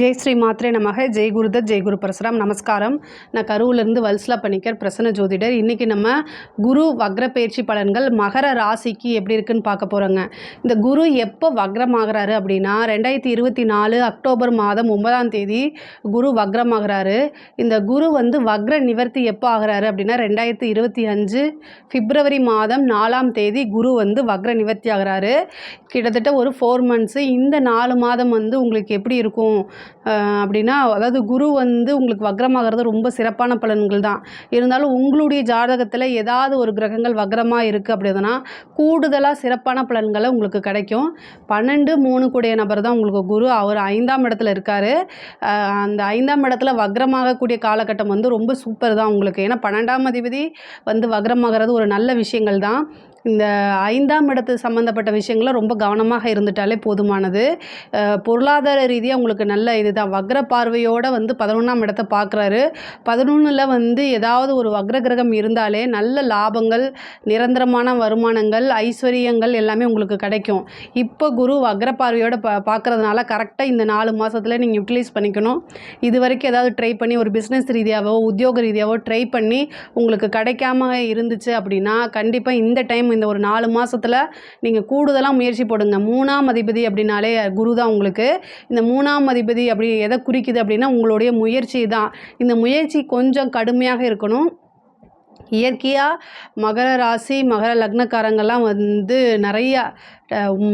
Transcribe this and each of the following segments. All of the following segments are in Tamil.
ஜெய் ஸ்ரீ மாத்ரே நமக. ஜெய் குருதத் ஜெய் குரு பரசுராம். நமஸ்காரம். நான் கரூர்லேருந்து வல்சலா பணிக்கர் பிரசன்ன ஜோதிடர். இன்றைக்கி நம்ம குரு வக்ர பயிற்சி பலன்கள் மகர ராசிக்கு எப்படி இருக்குன்னு பார்க்க போகிறோங்க இந்த குரு எப்போ வக்ரமாகறாரு அப்படின்னா ரெண்டாயிரத்தி இருபத்தி நாலு அக்டோபர் மாதம் ஒன்பதாம் தேதி குரு வக்ரமாகறாரு. இந்த குரு வந்து வக்ர நிவர்த்தி எப்போ ஆகிறாரு அப்படின்னா ரெண்டாயிரத்தி இருபத்தி அஞ்சு பிப்ரவரி மாதம் நாலாம் தேதி குரு வந்து வக்ர நிவர்த்தி ஆகிறாரு. கிட்டத்தட்ட ஒரு ஃபோர் மந்த்ஸு இந்த நாலு மாதம் வந்து உங்களுக்கு எப்படி இருக்கும்? அப்படின்னா அதாவது குரு வந்து உங்களுக்கு வக்ரமாகிறது ரொம்ப சிறப்பான பலன்கள் தான். இருந்தாலும் உங்களுடைய ஜாதகத்தில் ஏதாவது ஒரு கிரகங்கள் வக்ரமாக இருக்குது அப்படின்னா கூடுதலாக சிறப்பான பலன்களை உங்களுக்கு கிடைக்கும். பன்னெண்டு மூணு கூடிய நபர் தான் உங்களுக்கு குரு. அவர் ஐந்தாம் இடத்துல இருக்கார். அந்த ஐந்தாம் இடத்துல வக்ரமாகக்கூடிய காலகட்டம் வந்து ரொம்ப சூப்பர் தான் உங்களுக்கு. ஏன்னா பன்னெண்டாம் அதிபதி வந்து வக்ரமாகிறது ஒரு நல்ல விஷயங்கள் தான். இந்த ஐந்தாம் இடத்து சம்மந்தப்பட்ட விஷயங்கள ரொம்ப கவனமாக இருந்துட்டாலே போதுமானது. பொருளாதார ரீதியாக உங்களுக்கு நல்ல இதுதான். வக்ர பார்வையோடு வந்து பதினொன்றாம் இடத்த பார்க்குறாரு பதினொன்றில் வந்து ஏதாவது ஒரு வக்ர கிரகம் இருந்தாலே நல்ல லாபங்கள் நிரந்தரமான வருமானங்கள் ஐஸ்வர்யங்கள் எல்லாமே உங்களுக்கு கிடைக்கும். இப்போ குரு வக்ர பார்வையோடு பா பார்க்குறதுனால கரெக்டாக இந்த நாலு மாதத்தில் நீங்கள் யூட்டிலைஸ் பண்ணிக்கணும். இது வரைக்கும் ஏதாவது ட்ரை பண்ணி ஒரு பிஸ்னஸ் ரீதியாகவோ உத்தியோக ரீதியாகவோ ட்ரை பண்ணி உங்களுக்கு கிடைக்காம இருந்துச்சு அப்படின்னா கண்டிப்பாக இந்த டைம் இந்த ஒரு நாலு மாதத்தில் நீங்கள் கூடுதலாக முயற்சி போடுங்க. மூணாம் அதிபதி அப்படின்னாலே குரு தான் உங்களுக்கு. இந்த மூணாம் அதிபதி அப்படி எதை குறிக்குது அப்படின்னா உங்களுடைய முயற்சி தான். இந்த முயற்சி கொஞ்சம் கடுமையாக இருக்கணும். இயற்கையாக மகர ராசி மகர லக்னக்காரங்கள்லாம் வந்து நிறையா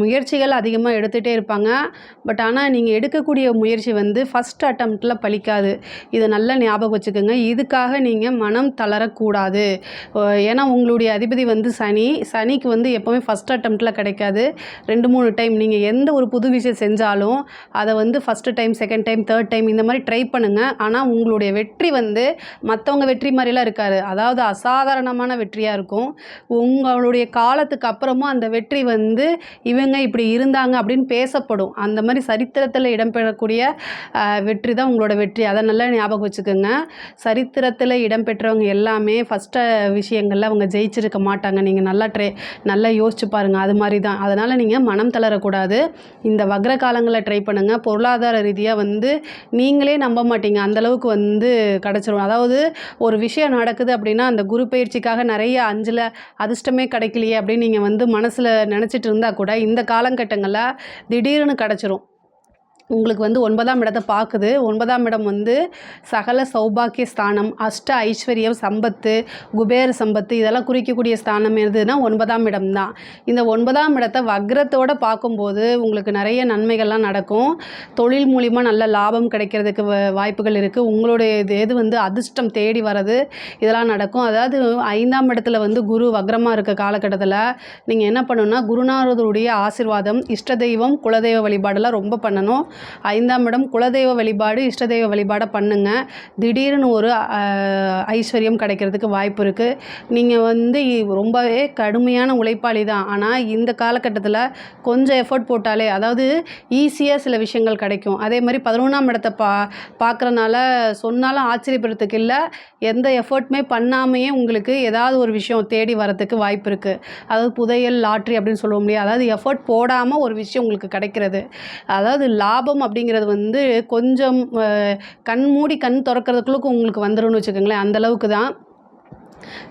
முயற்சிகள் அதிகமாக எடுத்துகிட்டே இருப்பாங்க. பட் ஆனால் நீங்கள் எடுக்கக்கூடிய முயற்சி வந்து ஃபஸ்ட் அட்டம்ப்டில் பலிக்காது. இதை நல்லா ஞாபகம் வச்சுக்கோங்க. இதுக்காக நீங்கள் மனம் தளரக்கூடாது. ஏன்னா உங்களுடைய அதிபதி வந்து சனி. சனிக்கு வந்து எப்போவுமே ஃபஸ்ட் அட்டம்ப்டில் கிடைக்காது. ரெண்டு மூணு டைம் நீங்கள் எந்த ஒரு புது விஷயம் செஞ்சாலும் அதை வந்து first time second time third time இந்த மாதிரி ட்ரை பண்ணுங்கள் ஆனால் உங்களுடைய வெற்றி வந்து மற்றவங்க வெற்றி மாதிரிலாம் இருக்காது. அதாவது அசாதாரணமான வெற்றியாக இருக்கும். உங்களுடைய காலத்துக்கு அப்புறமும் அந்த வெற்றி வந்து இவங்க இப்படி இருந்தாங்க அப்படின்னு பேசப்படும். அந்த மாதிரி சரித்திரத்தில் இடம்பெறக்கூடிய வெற்றி தான் உங்களோட வெற்றி. அதை நல்லா ஞாபகம் வச்சுக்கோங்க. சரித்திரத்தில் இடம்பெற்றவங்க எல்லாமே ஃபஸ்ட்டு விஷயங்களில் அவங்க ஜெயிச்சிருக்க மாட்டாங்க. நீங்கள் நல்லா ட்ரே நல்லா யோசிச்சு பாருங்கள் அது மாதிரி தான் அதனால் நீங்கள் மனம் தளரக்கூடாது. இந்த வக்ர காலங்களில் ட்ரை பண்ணுங்கள் பொருளாதார ரீதியாக வந்து நீங்களே நம்ப மாட்டீங்க. அந்தளவுக்கு வந்து கிடச்சிரும். அதாவது ஒரு விஷயம் நடக்குது அப்படின்னா அந்த குரு பயிற்சிக்காக நிறைய அஞ்சில் அதிர்ஷ்டமே கிடைக்கலையே அப்படின்னு நீங்கள் வந்து மனசில் நினச்சிட்டு இருந்தால் கூட இந்த காலகட்டங்களில் திடீர்னு கிடச்சிரும். உங்களுக்கு வந்து ஒன்பதாம் இடத்தை பார்க்குது. ஒன்பதாம் இடம் வந்து சகல சௌபாக்கிய ஸ்தானம் அஷ்ட ஐஸ்வர்யம் சம்பத்து குபேர சம்பத்து இதெல்லாம் குறிக்கக்கூடிய ஸ்தானம் எதுனா ஒன்பதாம் இடம் தான். இந்த ஒன்பதாம் இடத்தை வக்ரத்தோட பார்க்கும்போது உங்களுக்கு நிறைய நன்மைகள்லாம் நடக்கும். தொழில் மூலிமா நல்ல லாபம் கிடைக்கிறதுக்கு வ- வாய்ப்புகள் இருக்குது உங்களுடைய இது எது வந்து அதிர்ஷ்டம் தேடி வர்றது இதெல்லாம் நடக்கும். அதாவது ஐந்தாம் இடத்துல வந்து குரு வக்ரமாக இருக்க காலகட்டத்தில் நீங்கள் என்ன பண்ணணும்னா குருநாதருடைய ஆசிர்வாதம் இஷ்ட தெய்வம் குலதெய்வ வழிபாடெல்லாம் ரொம்ப பண்ணணும். ஐந்தாம் இடம் குலதெய்வ வழிபாடு இஷ்ட தெய்வ வழிபாடை பண்ணுங்க. திடீர்னு ஒரு ஐஸ்வர்யம் கிடைக்கிறதுக்கு வாய்ப்பு இருக்குது நீங்கள் வந்து ரொம்பவே கடுமையான உழைப்பாளி தான். ஆனால் இந்த காலகட்டத்தில் கொஞ்சம் எஃபர்ட் போட்டாலே அதாவது ஈஸியாக சில விஷயங்கள் கிடைக்கும். அதே மாதிரி பதினொன்றாம் இடத்தை பா பார்க்குறனால சொன்னாலும் ஆச்சரியப்படுறதுக்கு இல்லை. எந்த எஃபர்ட்டுமே பண்ணாமையே உங்களுக்கு ஏதாவது ஒரு விஷயம் தேடி வரதுக்கு வாய்ப்பு இருக்குது அதாவது புதையல் லாட்ரி அப்படின்னு சொல்ல முடியாது அதாவது எஃபர்ட் போடாமல் ஒரு விஷயம் உங்களுக்கு கிடைக்கிறது. அதாவது லாப லாபம் அப்படிங்கிறது வந்து கொஞ்சம் கண் மூடி கண் திறக்கிறதுக்குள்ளுக்கு உங்களுக்கு வந்துடும்னு வச்சுக்கோங்களேன். அந்த அளவுக்கு தான்.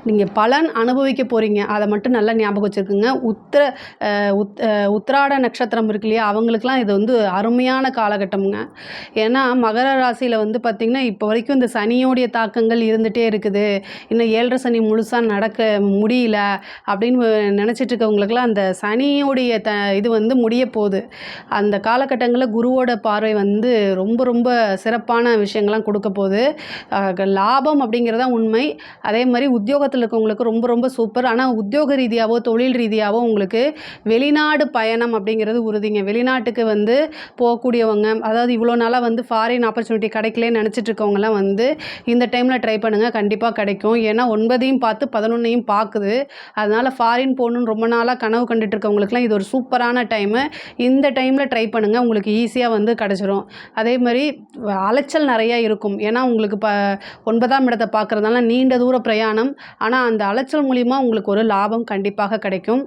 நீங்கள் பலன் அனுபவிக்க போகிறீங்க அதை மட்டும் நல்லா ஞாபகம் வச்சுருக்குங்க. உத்திர உத் உத்திராட நட்சத்திரம் இருக்கு இல்லையா? அவங்களுக்குலாம் இது வந்து அருமையான காலகட்டம்ங்க. ஏன்னா மகர ராசியில் வந்து பார்த்திங்கன்னா இப்போ வரைக்கும் இந்த சனியோடைய தாக்கங்கள் இருந்துகிட்டே இருக்குது. இன்னும் ஏழரை சனி முழுசாக நடக்க முடியல அப்படின்னு நினச்சிட்டு இருக்கவங்களுக்குலாம் அந்த சனியோடைய த இது வந்து முடிய போகுது. அந்த காலகட்டங்களில் குருவோட பார்வை வந்து ரொம்ப ரொம்ப சிறப்பான விஷயங்கள்லாம் கொடுக்க போகுது. லாபம் அப்படிங்கிறது தான் உண்மை. அதே மாதிரி உத்தியோகத்தில் இருக்கவங்களுக்கு ரொம்ப ரொம்ப சூப்பர் ஆனால் உத்தியோக ரீதியாகவோ தொழில் ரீதியாகவோ உங்களுக்கு வெளிநாடு பயணம் அப்படிங்கிறது உறுதிங்க. வெளிநாட்டுக்கு வந்து போகக்கூடியவங்க அதாவது இவ்வளோ நாளாக வந்து ஃபாரின் ஆப்பர்ச்சுனிட்டி கிடைக்கலன்னு நினச்சிட்டு இருக்கவங்கலாம் வந்து இந்த டைமில் ட்ரை பண்ணுங்கள் கண்டிப்பாக கிடைக்கும். ஏன்னா ஒன்பதையும் பார்த்து பதினொன்றையும் பார்க்குது அதனால் ஃபாரின் போகணுன்னு ரொம்ப நாளாக கனவு கண்டுட்டு இருக்கவங்களுக்குலாம் இது ஒரு சூப்பரான டைமு இந்த டைமில் ட்ரை பண்ணுங்கள் உங்களுக்கு ஈஸியாக வந்து கிடச்சிரும். அதே மாதிரி அலைச்சல் நிறையா இருக்கும். ஏன்னா உங்களுக்கு இப்போ ஒன்பதாம் இடத்தை பார்க்குறதுனால நீண்ட தூர பிரயாணம் ஆனால் அந்த அலைச்சல் மூலிமா உங்களுக்கு ஒரு லாபம் கண்டிப்பாக கிடைக்கும்.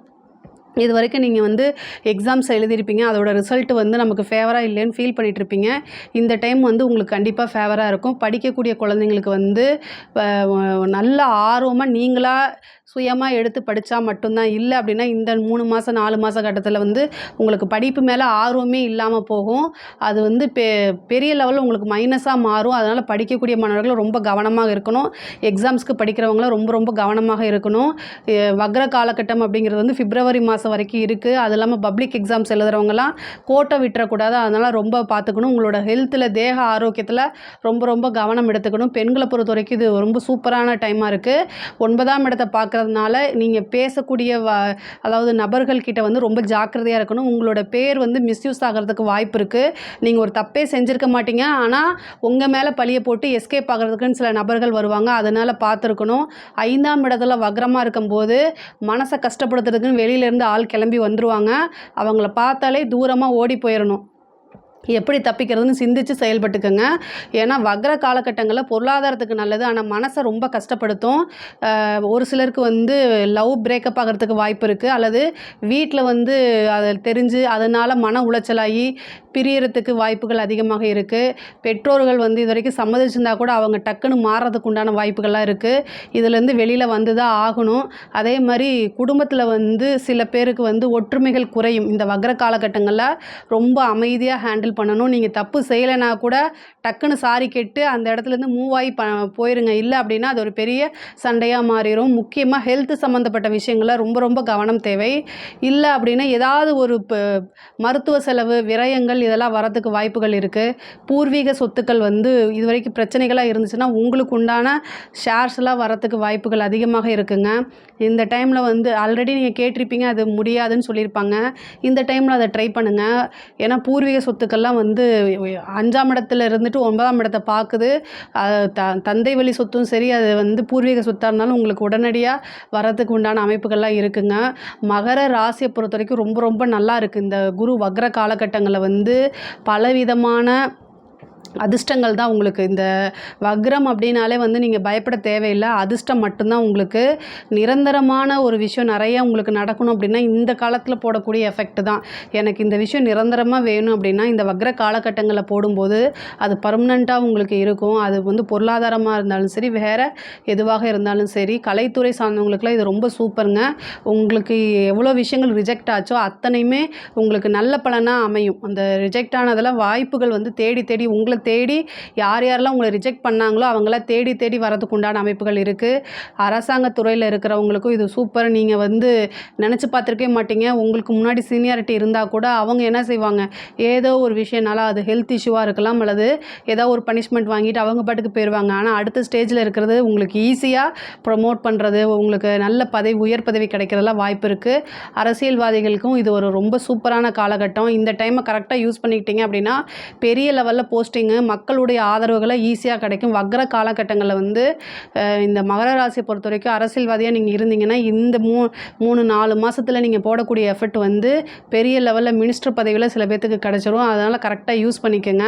இது வரைக்கும் நீங்கள் வந்து எக்ஸாம்ஸ் எழுதியிருப்பீங்க. அதோட ரிசல்ட் வந்து நமக்கு ஃபேவராக இல்லைன்னு ஃபீல் பண்ணிகிட்ருப்பீங்க இருப்பீங்க இந்த டைம் வந்து உங்களுக்கு கண்டிப்பாக ஃபேவராக இருக்கும். படிக்கக்கூடிய குழந்தைங்களுக்கு வந்து நல்ல ஆர்வமாக நீங்களாக சுயமாக எடுத்து படித்தா மட்டும்தான். இல்லை அப்படின்னா இந்த மூணு மாதம் நாலு மாத கட்டத்தில் வந்து உங்களுக்கு படிப்பு மேலே ஆர்வமே இல்லாமல் போகும். அது வந்து பெ பெரிய லெவலில் உங்களுக்கு மைனஸாக மாறும். அதனால் படிக்கக்கூடிய மாணவர்கள் ரொம்ப கவனமாக இருக்கணும். எக்ஸாம்ஸ்க்கு படிக்கிறவங்களும் ரொம்ப ரொம்ப கவனமாக இருக்கணும். வக்ர காலகட்டம் அப்படிங்கிறது வந்து பிப்ரவரி மாதம் வரைக்கும் இருக்குது அது இல்லாமல் பப்ளிக் எக்ஸாம்ஸ் எழுதுகிறவங்கலாம் கோட்டை விட்டுறக்கூடாது. அதனால் ரொம்ப பார்த்துக்கணும். உங்களோட ஹெல்த்தில் தேக ஆரோக்கியத்தில் ரொம்ப ரொம்ப கவனம் எடுத்துக்கணும். பெண்களை பொறுத்த வரைக்கும் இது ரொம்ப சூப்பரான டைமாக இருக்குது ஒன்பதாம் இடத்தை பார்க்கறதுனால நீங்கள் பேசக்கூடிய வ அதாவது நபர்கள்கிட்ட வந்து ரொம்ப ஜாக்கிரதையாக இருக்கணும். உங்களோட பேர் வந்து மிஸ்யூஸ் ஆகிறதுக்கு வாய்ப்பு இருக்குது நீங்கள் ஒரு தப்பே செஞ்சுருக்க மாட்டீங்க. ஆனால் உங்கள் மேலே பழியை போட்டு எஸ்கேப் ஆகிறதுக்குன்னு சில நபர்கள் வருவாங்க. அதனால் பார்த்துருக்கணும். ஐந்தாம் இடத்துல வக்ரமாக இருக்கும்போது மனசை கஷ்டப்படுத்துறதுக்குன்னு வெளியிலேருந்து ஆள் கிளம்பி வந்துருவாங்க. அவங்கள பார்த்தாலே தூரமாக ஓடி போயிடணும் எப்படி தப்பிக்கிறதுன்னு சிந்திச்சு செயல்பட்டுக்கோங்க. ஏன்னா வக்ர காலகட்டங்களில் பொருளாதாரத்துக்கு நல்லது. ஆனால் மனசை ரொம்ப கஷ்டப்படுத்தும். ஒரு சிலருக்கு வந்து லவ் பிரேக்கப் ஆகிறதுக்கு வாய்ப்பு இருக்குது அல்லது வீட்டில் வந்து அதை தெரிஞ்சு அதனால் மன உளைச்சலாகி பிரியறதுக்கு வாய்ப்புகள் அதிகமாக இருக்குது பெற்றோர்கள் வந்து இது வரைக்கும் சம்மதிச்சிருந்தா கூட அவங்க டக்குன்னு மாறுறதுக்கு உண்டான வாய்ப்புகள்லாம் இருக்குது இதுலேருந்து வெளியில் வந்து தான் ஆகணும். அதே மாதிரி குடும்பத்தில் வந்து சில பேருக்கு வந்து ஒற்றுமைகள் குறையும். இந்த வக்ர காலகட்டங்களில் ரொம்ப அமைதியாக ஹேண்டில் பண்ணணும். நீங்கள் தப்பு செய்யலைனா கூட டக்குன்னு சாரி கேட்டு அந்த இடத்துலேருந்து மூவ் ஆகி ப போயிருங்க. இல்லை அப்படின்னா அது ஒரு பெரிய சண்டையாக மாறிடும் முக்கியமாக ஹெல்த் சம்மந்தப்பட்ட விஷயங்களில் ரொம்ப ரொம்ப கவனம் தேவை. இல்லை அப்படின்னா ஏதாவது ஒரு மருத்துவ செலவு விரயங்கள் இதெல்லாம் வரதுக்கு வாய்ப்புகள் இருக்குது பூர்வீக சொத்துக்கள் வந்து இது வரைக்கும் பிரச்சனைகளாக இருந்துச்சுன்னா உங்களுக்கு உண்டான ஷேர்ஸ்லாம் வரத்துக்கு வாய்ப்புகள் அதிகமாக இருக்குங்க. இந்த டைமில் வந்து ஆல்ரெடி நீங்கள் கேட்டிருப்பீங்க அது முடியாதுன்னு சொல்லியிருப்பாங்க. இந்த டைமில் அதை ட்ரை பண்ணுங்கள் ஏன்னா பூர்வீக சொத்துக்கள் சொத்துக்கள்லாம் வந்து அஞ்சாம் இடத்துல இருந்துட்டு ஒன்பதாம் இடத்தை பார்க்குது. த தந்தை வழி சொத்தும் சரி அது வந்து பூர்வீக சொத்தாக இருந்தாலும் உங்களுக்கு உடனடியாக வரதுக்கு உண்டான அமைப்புகள்லாம் இருக்குங்க. மகர ராசியை பொறுத்த வரைக்கும் ரொம்ப ரொம்ப நல்லா இருக்குது இந்த குரு வக்ர காலகட்டங்களில் வந்து பலவிதமான அதிர்ஷ்டங்கள் தான் உங்களுக்கு. இந்த வக்ரம் அப்படின்னாலே வந்து நீங்கள் பயப்பட தேவையில்லை. அதிர்ஷ்டம் மட்டும்தான் உங்களுக்கு. நிரந்தரமான ஒரு விஷயம் நிறைய உங்களுக்கு நடக்கணும் அப்படின்னா இந்த காலத்தில் போடக்கூடிய எஃபெக்ட் தான். எனக்கு இந்த விஷயம் நிரந்தரமாக வேணும் அப்படின்னா இந்த வக்ர காலகட்டங்களில் போடும்போது அது பர்மனண்ட்டாக உங்களுக்கு இருக்கும். அது வந்து பொருளாதாரமாக இருந்தாலும் சரி வேறு எதுவாக இருந்தாலும் சரி கலைத்துறை சார்ந்தவங்களுக்குலாம் இது ரொம்ப சூப்பருங்க உங்களுக்கு எவ்வளோ விஷயங்கள் ரிஜெக்ட் ஆச்சோ அத்தனையுமே உங்களுக்கு நல்ல பலனாக அமையும். அந்த ரிஜெக்ட் ஆனதெல்லாம் வாய்ப்புகள் வந்து தேடி தேடி உங்களை தேடி யார் யாரெல்லாம் உங்களை ரிஜெக்ட் பண்ணாங்களோ அவங்களாம் தேடி தேடி வரதுக்கு உண்டான அமைப்புகள் இருக்குது அரசாங்க துறையில் இருக்கிறவங்களுக்கும் இது சூப்பர் நீங்கள் வந்து நினச்சி பார்த்துருக்கவே மாட்டீங்க. உங்களுக்கு முன்னாடி சீனியாரிட்டி இருந்தால் கூட அவங்க என்ன செய்வாங்க? ஏதோ ஒரு விஷயனால அது ஹெல்த் இஷ்யூவாக இருக்கலாம் அல்லது ஏதோ ஒரு பனிஷ்மெண்ட் வாங்கிட்டு அவங்க பாட்டுக்கு போயிடுவாங்க ஆனால் அடுத்த ஸ்டேஜில் இருக்கிறது உங்களுக்கு ஈஸியாக ப்ரொமோட் பண்ணுறது உங்களுக்கு நல்ல பதவி உயர் பதவி கிடைக்கிறதெல்லாம் வாய்ப்பு இருக்குது அரசியல்வாதிகளுக்கும் இது ஒரு ரொம்ப சூப்பரான காலகட்டம். இந்த டைமை கரெக்டாக யூஸ் பண்ணிக்கிட்டீங்க அப்படின்னா பெரிய லெவலில் போஸ்டிங் கிடைக்குங்க மக்களுடைய ஆதரவுகளை ஈஸியாக கிடைக்கும். வக்ர காலகட்டங்களில் வந்து இந்த மகர ராசியை பொறுத்த வரைக்கும் அரசியல்வாதியாக நீங்கள் இருந்தீங்கன்னா இந்த மூ மூணு நாலு மாதத்தில் நீங்கள் போடக்கூடிய எஃபர்ட் வந்து பெரிய லெவலில் மினிஸ்டர் பதவியில் சில பேர்த்துக்கு கிடச்சிரும். அதனால் கரெக்டாக யூஸ் பண்ணிக்கோங்க.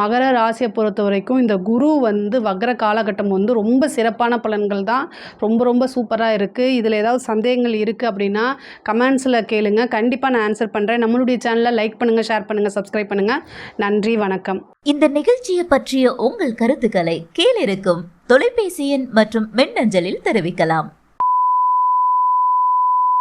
மகர ராசியை பொறுத்த வரைக்கும் இந்த குரு வந்து வக்ர காலகட்டம் வந்து ரொம்ப சிறப்பான பலன்கள் தான். ரொம்ப ரொம்ப சூப்பராக இருக்குது இதில் ஏதாவது சந்தேகங்கள் இருக்குது அப்படின்னா கமெண்ட்ஸில் கேளுங்க. கண்டிப்பாக நான் ஆன்சர் பண்ணுறேன் நம்மளுடைய சேனலை லைக் பண்ணுங்கள் ஷேர் பண்ணுங்கள் சப்ஸ்கிரைப் பண்ணுங்கள் நன்றி வணக்கம். இந்த நிகழ்ச்சியை பற்றிய உங்கள் கருத்துக்களை கீழிருக்கும் தொலைபேசி எண் மற்றும் மின்னஞ்சலில் தெரிவிக்கலாம்.